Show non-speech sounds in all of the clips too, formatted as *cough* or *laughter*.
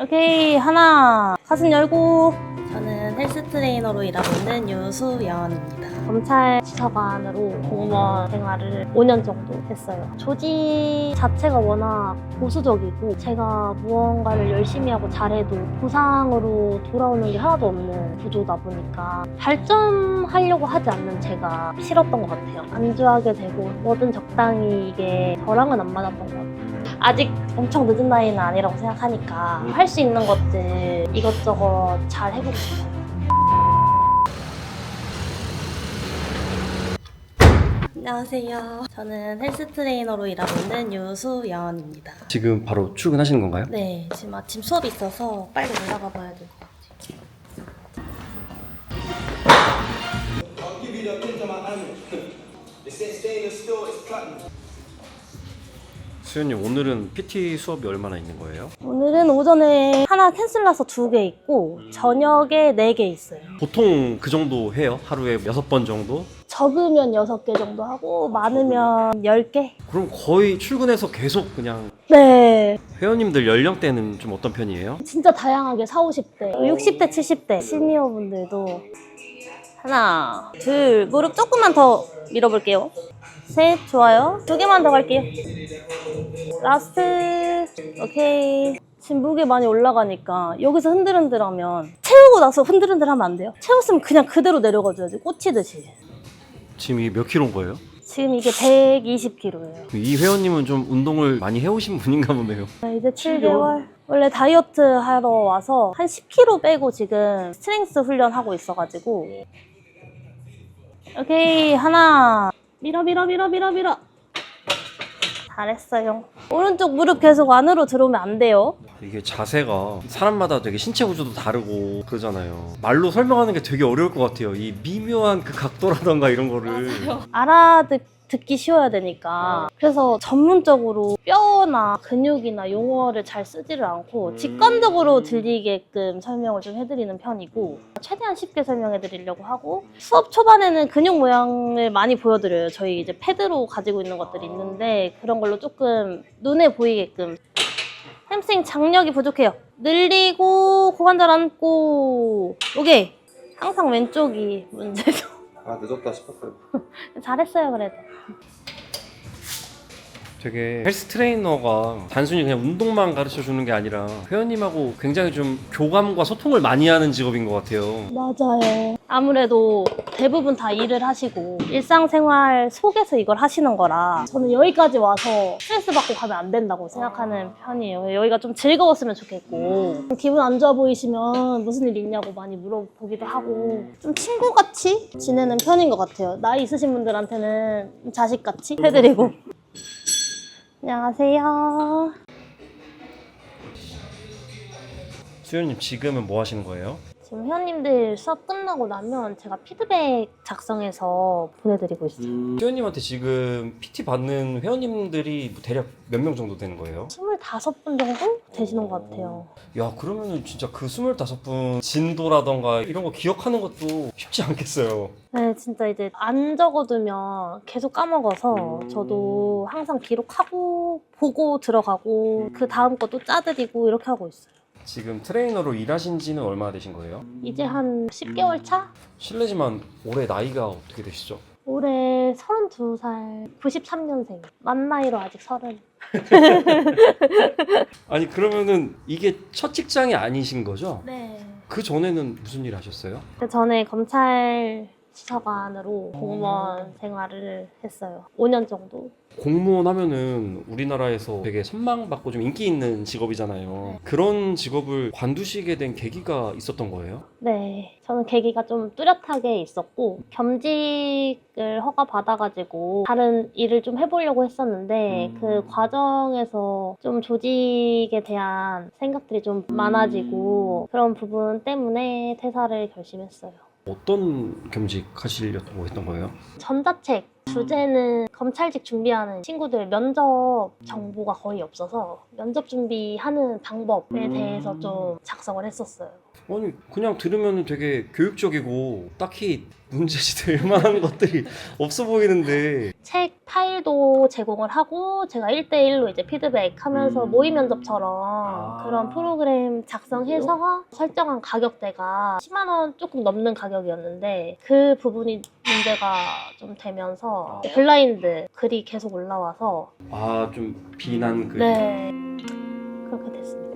오케이 하나 가슴 열고 저는 헬스 트레이너로 일하고 있는 유수연입니다. 검찰 지사관으로 공무원 생활을 5년 정도 했어요. 조직 자체가 워낙 보수적이고 제가 무언가를 열심히 하고 잘해도 보상으로 돌아오는 게 하나도 없는 구조다 보니까 발전하려고 하지 않는 제가 싫었던 것 같아요. 안주하게 되고 뭐든 적당히 이게 저랑은 안 맞았던 것 같아요. 아직 엄청 늦은 나이는 아니라고 생각하니까 할 수 있는 것들 이것저것 잘 해보고 싶어요. 안녕하세요. 저는 헬스 트레이너로 일하고 있는 유수연입니다. 지금 바로 출근하시는 건가요? 네, 지금 아침 수업이 있어서 빨리 올라가 봐야 될 것 같아요. The stainless steel, platinum. 수현님 오늘은 PT 수업이 얼마나 있는 거예요? 오늘은 오전에 하나 캔슬 나서 두 개 있고 저녁에 네 개 있어요. 보통 그 정도 해요? 하루에 여섯 번 정도? 적으면 여섯 개 정도 하고 많으면 열 개? 그럼 거의 출근해서 계속 그냥 네, 회원님들 연령대는 좀 어떤 편이에요? 진짜 다양하게 4, 50대, 60대, 70대 시니어분들도 하나, 둘, 무릎 조금만 더 밀어볼게요. 셋, 좋아요. 두 개만 더 갈게요. 라스트, 오케이. 지금 무게 많이 올라가니까 여기서 흔들흔들 하면 채우고 나서 흔들흔들 하면 안 돼요. 채웠으면 그냥 그대로 내려가줘야지 꽂히듯이. 지금 이게 몇 킬로인 거예요? 지금 이게 120kg예요. 이 회원님은 좀 운동을 많이 해오신 분인가 보네요. 이제 7개월. 원래 다이어트 하러 와서 한 10kg 빼고 지금 스트렝스 훈련하고 있어가지고. 오케이, 하나. 밀어, 밀어, 밀어, 밀어, 밀어. 잘했어요. 오른쪽 무릎 계속 안으로 들어오면 안 돼요. 이게 자세가 사람마다 되게 신체 구조도 다르고 그러잖아요. 말로 설명하는 게 되게 어려울 것 같아요. 이 미묘한 그 각도라던가 이런 거를. 알아듣 기 쉬워야 되니까. 그래서 전문적으로 뼈나 근육이나 용어를 잘 쓰지를 않고 직관적으로 들리게끔 설명을 좀 해드리는 편이고 최대한 쉽게 설명해 드리려고 하고 수업 초반에는 근육 모양을 많이 보여드려요. 저희 이제 패드로 가지고 있는 것들이 있는데 그런 걸로 조금 눈에 보이게끔 햄스트링 장력이 부족해요. 늘리고 고관절 안고 오케이. 항상 왼쪽이 문제죠. 아, 늦었다 싶었어요. *laughs* 잘했어요 그래도. 되게 헬스 트레이너가 단순히 그냥 운동만 가르쳐 주는 게 아니라 회원님하고 굉장히 좀 교감과 소통을 많이 하는 직업인 것 같아요. 맞아요. 아무래도 대부분 다 일을 하시고 일상생활 속에서 이걸 하시는 거라 저는 여기까지 와서 스트레스 받고 가면 안 된다고 생각하는 편이에요. 여기가 좀 즐거웠으면 좋겠고 기분 안 좋아 보이시면 무슨 일 있냐고 많이 물어보기도 하고 좀 친구같이 지내는 편인 것 같아요. 나이 있으신 분들한테는 자식같이 해드리고 *laughs* 안녕하세요. 수현님 지금은 뭐 하시는 거예요? 지금 회원님들 수업 끝나고 나면 제가 피드백 작성해서 보내드리고 있어요. 수현님한테 지금 PT 받는 회원님들이 뭐 대략 몇 명 정도 되는 거예요? 25분 정도 되시는 것 같아요. 야 그러면은 진짜 그 25분 진도라던가 이런 거 기억하는 것도 쉽지 않겠어요. 네, 진짜 이제 안 적어두면 계속 까먹어서 저도 항상 기록하고 보고 들어가고 그 다음 것도 짜드리고 이렇게 하고 있어요. 지금 트레이너로 일하신 지는 얼마나 되신 거예요? 이제 한 10개월 차? 실례지만 올해 나이가 어떻게 되시죠? 올해 32살, 93년생. 만 나이로 아직 서른. *laughs* 아니 그러면은 이게 첫 직장이 아니신 거죠? 네. 그 전에는 무슨 일 하셨어요? 그 전에 검찰 수사관으로 공무원 생활을 했어요. 5년 정도. 공무원 하면은 우리나라에서 되게 선망받고 좀 인기 있는 직업이잖아요. 그런 직업을 관두시게 된 계기가 있었던 거예요? 네, 저는 계기가 좀 뚜렷하게 있었고 겸직을 허가 받아가지고 다른 일을 좀 해보려고 했었는데 음. 그 과정에서 좀 조직에 대한 생각들이 좀 많아지고 그런 부분 때문에 퇴사를 결심했어요. 어떤 겸직 하시려고 했던 거예요? 전자책 주제는 검찰직 준비하는 친구들 면접 정보가 거의 없어서 면접 준비하는 방법에 음. 대해서 좀 작성을 했었어요. 아니 그냥 들으면 되게 교육적이고 딱히 문제지 될 *laughs* 만한 것들이 없어 보이는데 책 파일도 제공을 하고 제가 1대1로 이제 피드백 하면서 음. 모의 면접처럼 아. 그런 프로그램 작성해서 설정한 가격대가 10만 원 조금 넘는 가격이었는데 그 부분이 문제가 좀 되면서 아. 블라인드 글이 계속 올라와서 아 좀 비난 글. 네 그렇게 됐습니다.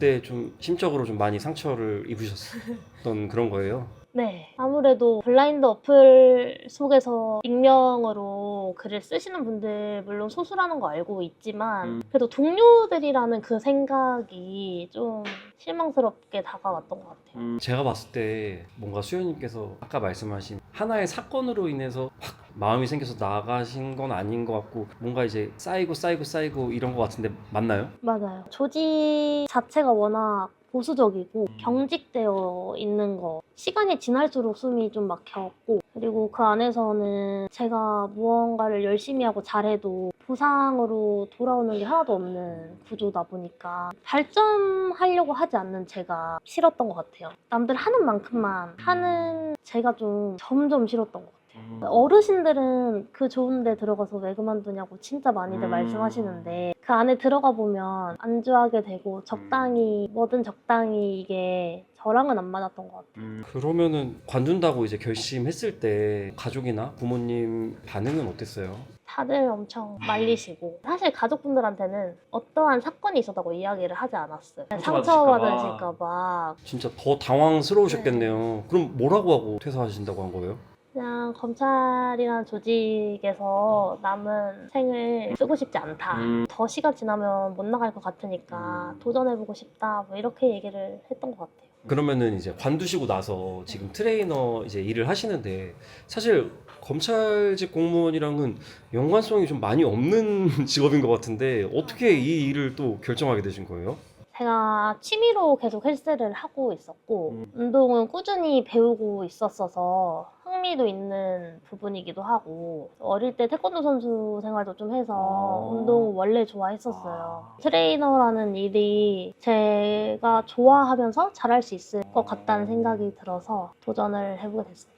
그때 좀 심적으로 좀 많이 상처를 입으셨던 *laughs* 그런 거예요. 네. 아무래도 블라인드 어플 속에서 익명으로 글을 쓰시는 분들 물론 소수라는 거 알고 있지만 음. 그래도 동료들이라는 그 생각이 좀 실망스럽게 다가왔던 것 같아요. 음, 제가 봤을 때 뭔가 수현님께서 아까 말씀하신 하나의 사건으로 인해서 확 마음이 생겨서 나가신 건 아닌 것 같고 뭔가 이제 쌓이고 쌓이고 쌓이고 이런 것 같은데 맞나요? 맞아요. 조직 자체가 워낙 보수적이고 경직되어 있는 거. 시간이 지날수록 숨이 좀 막혔고. 그리고 그 안에서는 제가 무언가를 열심히 하고 잘해도 보상으로 돌아오는 게 하나도 없는 구조다 보니까 발전하려고 하지 않는 제가 싫었던 것 같아요. 남들 하는 만큼만 하는 제가 좀 점점 싫었던 것 같아요 어르신들은 그 좋은 데 들어가서 왜 그만두냐고 진짜 많이들 음. 말씀하시는데 그 안에 들어가 보면 안주하게 되고 적당히 뭐든 적당히 이게 저랑은 안 맞았던 것 같아요. 음, 그러면은 관둔다고 이제 결심했을 때 가족이나 부모님 반응은 어땠어요? 다들 엄청 말리시고 사실 가족분들한테는 어떠한 사건이 있었다고 이야기를 하지 않았어요. 상처받으실까 봐. 상처받으실까봐 진짜 더 당황스러우셨겠네요. 그럼 뭐라고 하고 퇴사하신다고 한 거예요? 그냥 검찰이라는 조직에서 남은 생을 쓰고 싶지 않다. 음. 더 시간 지나면 못 나갈 것 같으니까 음. 도전해보고 싶다. 뭐 이렇게 얘기를 했던 것 같아요. 그러면은 이제 관두시고 나서 지금 트레이너 이제 일을 하시는데 사실 검찰직 공무원이랑은 연관성이 좀 많이 없는 *laughs* 직업인 것 같은데 어떻게 이 일을 또 결정하게 되신 거예요? 제가 취미로 계속 헬스를 하고 있었고 음. 운동은 꾸준히 배우고 있었어서 흥미도 있는 부분이기도 하고 어릴 때 태권도 선수 생활도 좀 해서 아. 운동 원래 좋아했었어요. 아. 트레이너라는 일이 제가 좋아하면서 잘할 수 있을 것 같다는 생각이 들어서 도전을 해보게 됐습니다.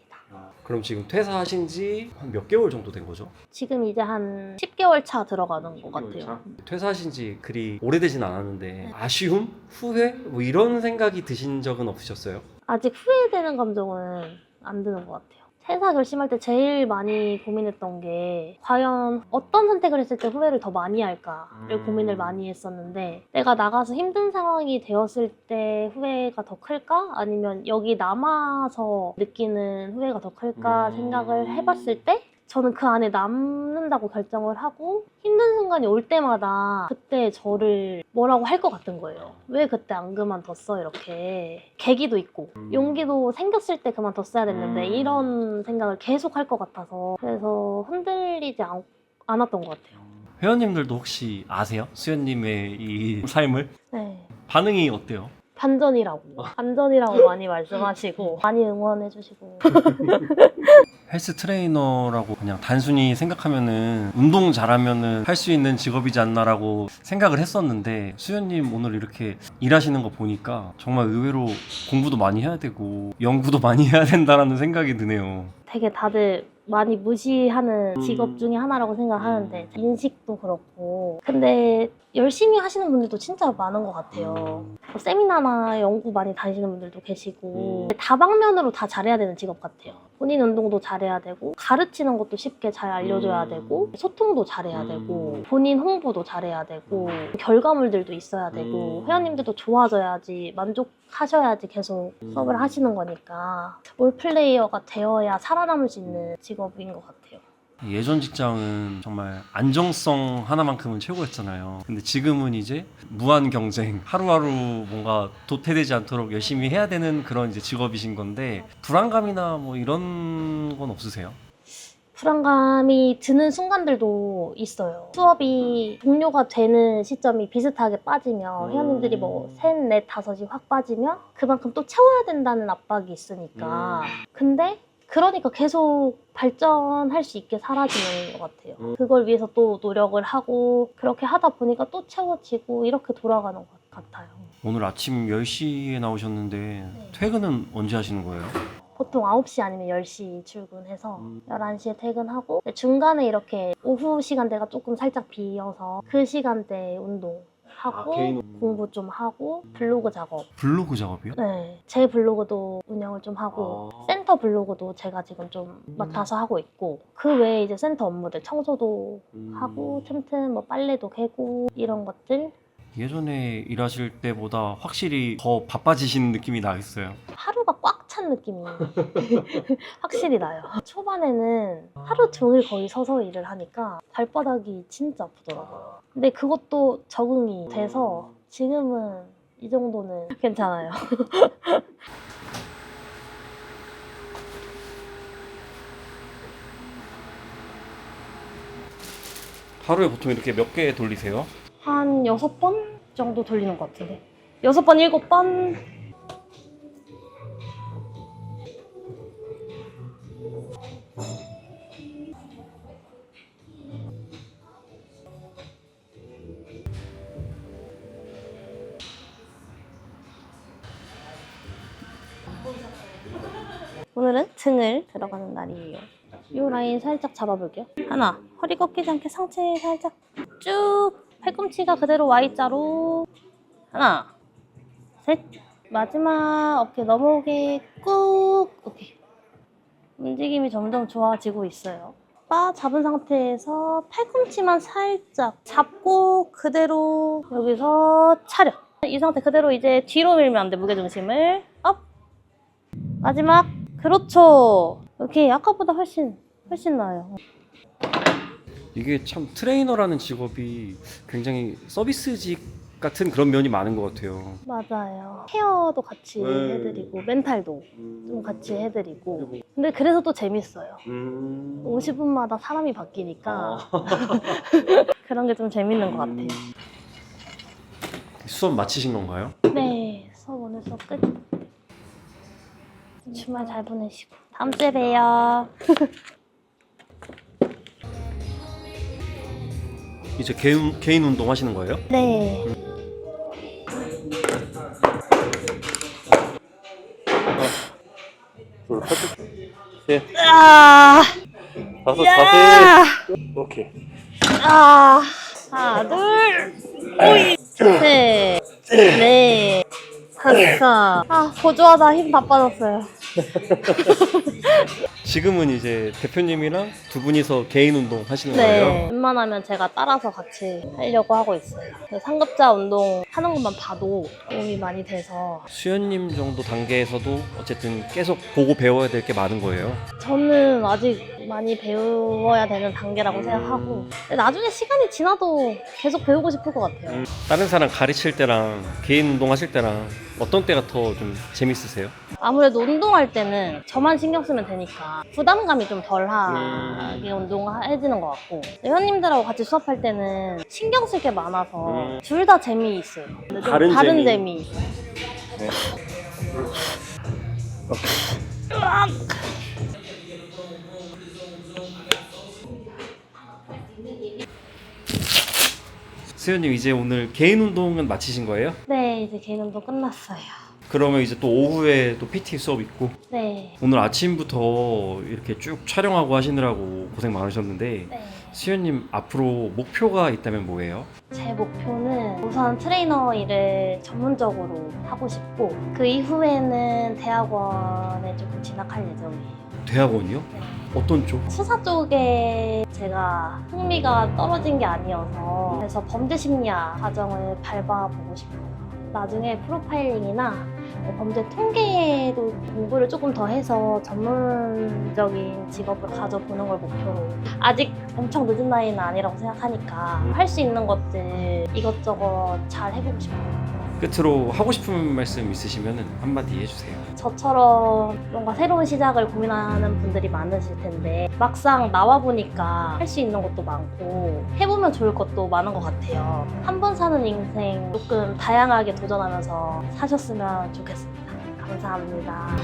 그럼 지금 퇴사하신 지 한 몇 개월 정도 된 거죠? 지금 이제 한 10개월 차 들어가는 것 같아요. 퇴사하신 지 그리 오래되진 않았는데 아쉬움? 후회? 뭐 이런 생각이 드신 적은 없으셨어요? 아직 후회되는 감정은 안 드는 것 같아요. 퇴사 결심할 때 제일 많이 고민했던 게 과연 어떤 선택을 했을 때 후회를 더 많이 할까를 음. 고민을 많이 했었는데 내가 나가서 힘든 상황이 되었을 때 후회가 더 클까? 아니면 여기 남아서 느끼는 후회가 더 클까 음. 생각을 해봤을 때 저는 그 안에 남는다고 결정을 하고 힘든 순간이 올 때마다 그때 저를 뭐라고 할 것 같은 거예요. 왜 그때 안 그만뒀어? 이렇게 계기도 있고 음. 용기도 생겼을 때 그만뒀어야 됐는데 음. 이런 생각을 계속 할 것 같아서 그래서 흔들리지 않, 않았던 것 같아요. 회원님들도 혹시 아세요? 수현님의 이 삶을? 네. 반응이 어때요? 반전이라고 반전이라고 많이 말씀하시고 *laughs* 많이 응원해주시고 *laughs* 헬스 트레이너라고 그냥 단순히 생각하면은 운동 잘하면은 할 수 있는 직업이지 않나라고 생각을 했었는데 수현님 오늘 이렇게 일하시는 거 보니까 정말 의외로 공부도 많이 해야 되고 연구도 많이 해야 된다라는 생각이 드네요. 되게 다들 많이 무시하는 음. 직업 중에 하나라고 생각하는데 인식도 그렇고 근데 열심히 하시는 분들도 진짜 많은 것 같아요. 뭐 세미나나 연구 많이 다니시는 분들도 계시고 음. 다방면으로 다 잘해야 되는 직업 같아요. 본인 운동도 잘해야 되고 가르치는 것도 쉽게 잘 알려줘야 음. 되고 소통도 잘해야 음. 되고 본인 홍보도 잘해야 되고 결과물들도 있어야 되고 음. 회원님들도 좋아져야지 만족 하셔야지 계속 음. 수업을 하시는 거니까 올 플레이어가 되어야 살아남을 수 있는 직업인 것 같아요. 예전 직장은 정말 안정성 하나만큼은 최고였잖아요. 근데 지금은 이제 무한 경쟁, 하루하루 뭔가 도태되지 않도록 열심히 해야 되는 그런 이제 직업이신 건데 불안감이나 뭐 이런 건 없으세요? 불안감이 드는 순간들도 있어요. 수업이 종료가 되는 시점이 비슷하게 빠지면 음. 회원님들이 뭐 셋, 넷, 다섯이 확 빠지면 그만큼 또 채워야 된다는 압박이 있으니까. 음. 근데 그러니까 계속 발전할 수 있게 사라지는 것 같아요. 음. 그걸 위해서 또 노력을 하고 그렇게 하다 보니까 또 채워지고 이렇게 돌아가는 것 같아요. 같아요. 오늘 아침 10시에 나오셨는데 퇴근은 언제 하시는 거예요? 보통 9시 아니면 10시 출근해서 음. 11시에 퇴근하고 중간에 이렇게 오후 시간대가 조금 살짝 비어서 그 시간대에 운동 하고 아, 개인 운동. 공부 좀 하고 블로그 작업 블로그 작업이요? 네, 제 블로그도 운영을 좀 하고 아. 센터 블로그도 제가 지금 좀 맡아서 하고 있고 그 외에 이제 센터 업무들 청소도 음. 하고 틈틈 뭐 빨래도 개고 이런 것들 예전에 일하실 때보다 확실히 더 바빠지시는 느낌이 나겠어요. 하루가 꽉 찬 느낌이 *laughs* 확실히 나요. 초반에는 하루 종일 거의 서서 일을 하니까 발바닥이 진짜 아프더라고요. 근데 그것도 적응이 돼서 지금은 이 정도는 *laughs* 괜찮아요. *laughs* 하루에 보통 이렇게 몇 개 돌리세요? 한 여섯 번 정도 돌리는 것 같은데. 여섯 번, 일곱 번. 등을 들어가는 날이에요. 이 라인 살짝 잡아볼게요. 하나, 허리 꺾이지 않게 상체 살짝 쭉 팔꿈치가 그대로 Y자로. 하나 셋. 마지막 어깨 넘어오게 꾹. 오케이. 움직임이 점점 좋아지고 있어요. 바 잡은 상태에서 팔꿈치만 살짝 잡고 그대로 여기서 차려. 이 상태 그대로 이제 뒤로 밀면 안 돼 무게중심을. 업. 마지막 그렇죠 오케이 아까보다 훨씬 훨씬 나아요 이게 참 트레이너라는 직업이 굉장히 서비스직 같은 그런 면이 많은 것 같아요. 맞아요. 케어도 같이 네. 해드리고 멘탈도 좀 같이 해드리고 근데 그래서 또 재밌어요. 음... 50분마다 사람이 바뀌니까 아. *laughs* 그런 게 좀 재밌는 것 같아요. 수업 마치신 건가요? 네, 수업 오늘 수업 끝. 주말 잘 보내시고. 다음 주에 봬요. *laughs* 이제 개인, 개인 운동 하시는 거예요? 네. 둘, 셋, 아, 다섯, 야, 오케이. 아, 하나, 둘, 셋, 넷, 다섯. 아, 고조하다 힘 다 빠졌어요. *laughs* 지금은 이제 대표님이랑 두 분이서 개인 운동 하시는 네, 거예요? 웬만하면 제가 따라서 같이 하려고 하고 있어요. 그 상급자 운동 하는 것만 봐도 도움이 많이 돼서 수현님 정도 단계에서도 어쨌든 계속 보고 배워야 될 게 많은 거예요. 저는 아직 많이 배워야 되는 단계라고 생각하고 나중에 시간이 지나도 계속 배우고 싶을 것 같아요. 다른 사람 가르칠 때랑 개인 운동 하실 때랑 어떤 때가 더 좀 재밌으세요? 아무래도 운동할 때는 저만 신경 쓰면 되니까 부담감이 좀 덜하게 운동해지는 것 같고 회원님들하고 같이 수업할 때는 신경 쓸 게 많아서 음. 둘다 재미있어요. 근데 좀 다른 다른 재미. 재미. 네. 으악! 수현님 이제 오늘 개인 운동은 마치신 거예요? 네, 이제 개인 운동 끝났어요. 그러면 이제 또 오후에 또 PT 수업 있고 네. 오늘 아침부터 이렇게 쭉 촬영하고 하시느라고 고생 많으셨는데 네. 수현님 앞으로 목표가 있다면 뭐예요? 제 목표는 우선 트레이너 일을 전문적으로 하고 싶고 그 이후에는 대학원에 조금 진학할 예정이에요. 대학원이요? 네. 어떤 쪽? 수사 쪽에 제가 흥미가 떨어진 게 아니어서 그래서 범죄 심리학 과정을 밟아보고 싶어요. 나중에 프로파일링이나 범죄 통계도 공부를 조금 더 해서 전문적인 직업을 가져보는 걸 목표로 아직 엄청 늦은 나이는 아니라고 생각하니까 할 수 있는 것들 이것저것 잘 해보고 싶어요. 끝으로 하고 싶은 말씀 있으시면 한마디 해주세요. 저처럼 뭔가 새로운 시작을 고민하는 분들이 많으실 텐데 막상 나와 보니까 할 수 있는 것도 많고 해보면 좋을 것도 많은 것 같아요. 한 번 사는 인생 조금 다양하게 도전하면서 사셨으면 좋겠습니다. 감사합니다.